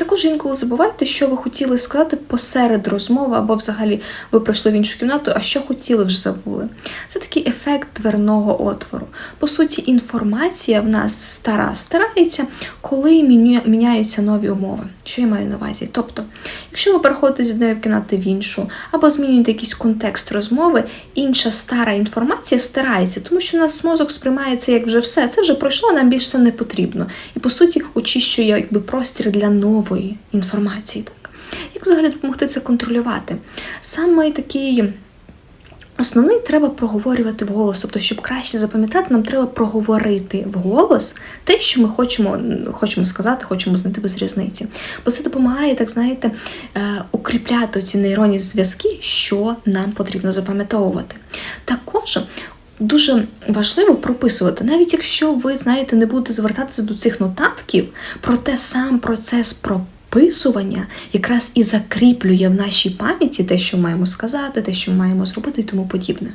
також інколи забуваєте, що ви хотіли сказати посеред розмови, або взагалі ви пройшли в іншу кімнату, а що хотіли вже забули. Це такий ефект дверного отвору. По суті, інформація в нас стара старається, коли міня- міняються нові умови. Що я маю на увазі? Тобто, якщо ви переходите з одної кімнати в іншу, або змінюєте якийсь контекст розмови, інша стара інформація стирається, тому що у нас мозок сприймає це як вже все. Це вже пройшло, нам більше це не потрібно. І по суті, очищує якби простір для нової інформації. Так? Як взагалі допомогти це контролювати? Саме такий. Основний треба проговорювати вголос, тобто, щоб краще запам'ятати, нам треба проговорити вголос те, що ми хочемо, хочемо сказати, хочемо знайти без різниці. Бо це допомагає, так знаєте, е, укріпляти ці нейронні зв'язки, що нам потрібно запам'ятовувати. Також дуже важливо прописувати, навіть якщо ви знаєте, не будете звертатися до цих нотатків, проте сам процес прописування якраз і закріплює в нашій пам'яті те, що маємо сказати, те, що маємо зробити і тому подібне.